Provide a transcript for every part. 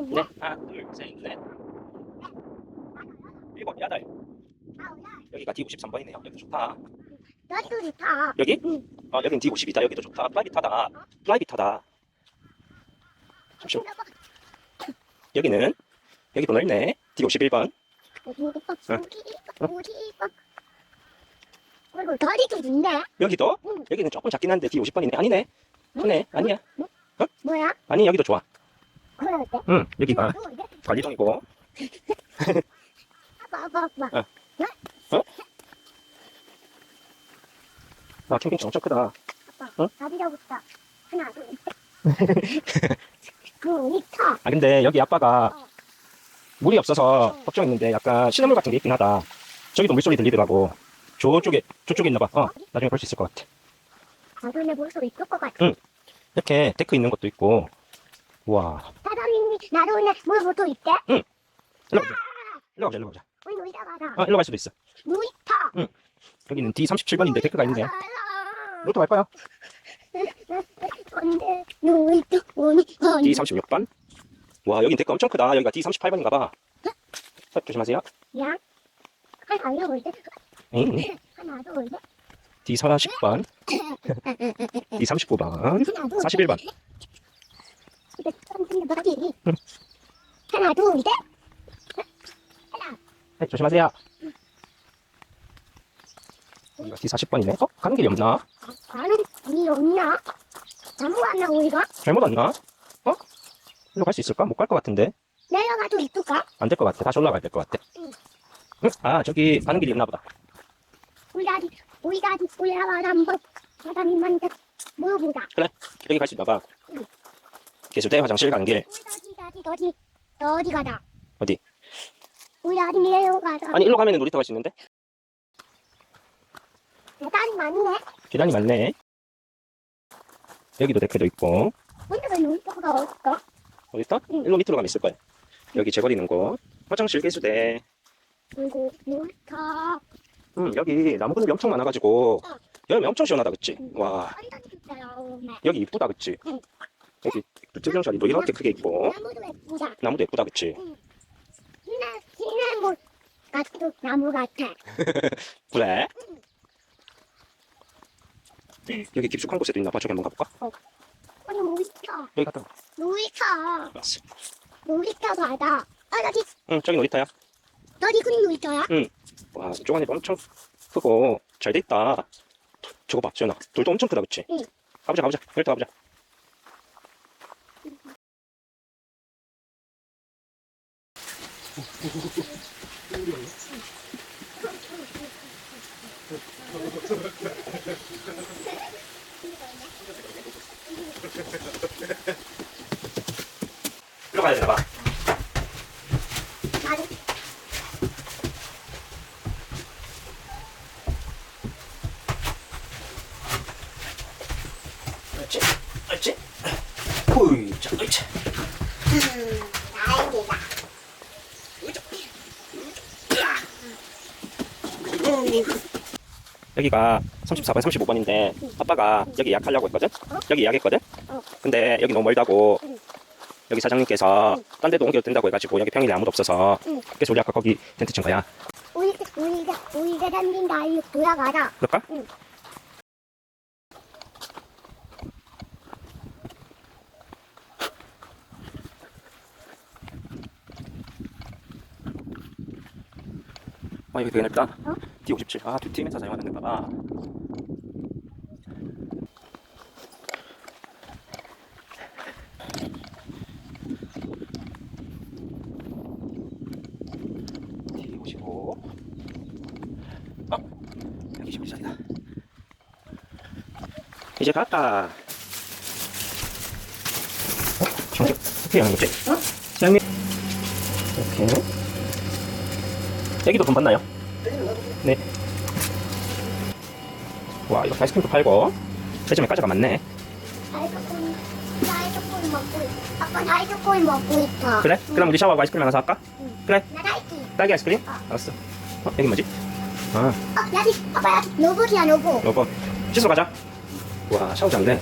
넷, 하나, 둘, 셋, 넷, 일곱, 여덟. 여기가 D53번이네요. 여기도 좋다. 너도 좋다. 여기? 응. 어, 여긴 D52다. 여기도 좋다. 프라이빗하다. 프라이빗하다. 잠시만. 여기는 여기도 넓네. D51번. 여기 이거, 여기 이거, 여기 이거. 그리고 다리도 있네. 여기도 응. 여기는 조금 작긴 한데 D50번이네. 아니네. 크네. 아니야. 뭐 야? 아니 여기도 좋아. 응. 여기가 또 이제 관리동이고. 아빠, 아빠, 아빠. 아 캠핑장 엄청 크다. 아빠, 어? 다리라고 있다. 하나, 둘, 셋. 그 리터. 아 근데 여기 아빠가 어. 물이 없어서 걱정했는데 약간 시냇물 같은 게 있긴 하다. 저기도 물소리 들리더라고. 저쪽에 저쪽에 있나 봐. 어. 나중에 볼 수 있을 것 같아. 나중에 볼 수 있을 것 같아. 응. 이렇게 데크 있는 것도 있고. 우와. 나도 오늘 물부터 있대. 일로 가자. 일로 가자. 일로 가자. 우리 놀다 가자. 어, 일로 갈 수도 있어. 놀이터. 여기는 D37번인데 데크가 있네. 아, 이것도 갈까요? 근데 놀이터 오니 오니. D36번. 와, 여긴 데크 엄청 크다. 여기가 D38번인가 봐. 자, 조심하세요. 야. 하나 알려볼 때. 응. 하나 둘 셋. D40번. D39번. 하나 둘 셋. 41번. 이거 좀 뭐지? 하나 둘 셋. 네, 조심하세요. 여기가 D40번이네. 어? 가는 길이 없나? 가는 길이 없나? 아무 안 나고 우리가 잘못 왔나? 어? 일로 갈 수 있을까? 못 갈 것 같은데. 내려가도 있을까? 안 될 것 같아. 다시 올라가야 될 것 같아. 응. 응? 아, 저기 가는 길이 있나 보다. 우리 다리 우리 다리 올라가라 한번 사장님한테 물어보자. 여기 갈 수 있나 봐. 개수대 화장실 가는 길. 다리 어디 어디 가자. 어디? 우리 다리 내려가자. 아니, 일로 가면 놀이터 갈 수 있는데? 내 다리 많네. 계단이 많네. 여기도 데크도 있고. 왜 놀이터가? 어디 있다? 응. 일로 밑으로 가면 있을 거야. 여기 재거리는 곳. 화장실 개수대. 그리고 놀이터 음, 여기 나무 그늘이 엄청 많아가지고 어. 여름에 엄청 시원하다, 그치? 응. 와. 여기 이쁘다, 그치? 응. 여기 자리도 이렇게 크게 있고 나무도 예쁘다. 나무도 예쁘다, 그치? 시나 시나무 같은 나무 같아. 그래? 여기 깊숙한 곳에도 있나 봐. 저기 한번 가볼까? 아니 놀이터 여기 갔다 와. 놀이터 알았어. 놀이터 가다. 아 저기 응, 저기 놀이터야. 저기 큰 놀이터야? 와, 이쪽 안에도 엄청 크고 잘 돼 있다. 저거 봐, 지연아. 돌도 엄청 크다, 그치? 응. 가보자, 가보자. 놀이터 가보자. 일로 가야 되나 봐. 그렇지, 그렇지. 후이, 자, 으이차. 여기가 34번, 35번인데 아빠가 여기 예약하려고 했거든? 여기 예약했거든? 어. 근데 여기 너무 멀다고 응. 여기 사장님께서 딴 데도 옮겨도 된다고 해가지고 여기 평일에 아무도 없어서 응. 그래서 우리 아까 거기 텐트 친 거야. 우리 우리가 우리가 담긴 나이 돌아가자. 그럴까? 응. 아 여기 되게 넓다. 어? D57. 아, 두 팀에서 사용하는 데가 봐. D55. 어, 여기 시골 자리다. 이제 갈까? 어, 정식 어떻게 하는 거지? 어? 사장님. 이렇게. 여기도 돈 받나요? 네. 와, 이거 아이스크림도 팔고. 매점에 과자가 많네. 아이스크림 아이스크림 먹고 있- 아빠 나 아이스크림 먹고 있어. 그래? 그럼 우리 샤워하고 아이스크림 하나 사갈까? 응. 그래. 나 딸기. 딸기 아이스크림? 어. 알았어. 어, 여기 뭐지? 아, 어 여기 아빠 여기 로봇이야 로봇. 요거. 씻으러 가자. 와, 샤워장인데.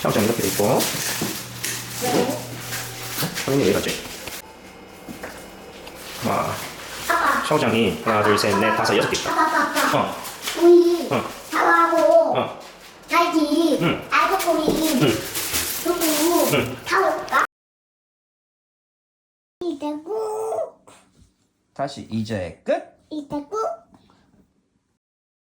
샤워장 이렇게 돼 있고. 소민이 왜 이러지? 와, 샤워장이 하나, 둘, 셋, 넷, 다섯, 여섯 개 있다. 아빠 아빠 아빠 어, 우리 어. 샤워하고 어, 딸기 응. 알코올이 응. 두고 응. 타올까? 이대구 다시 이제 끝. 이대구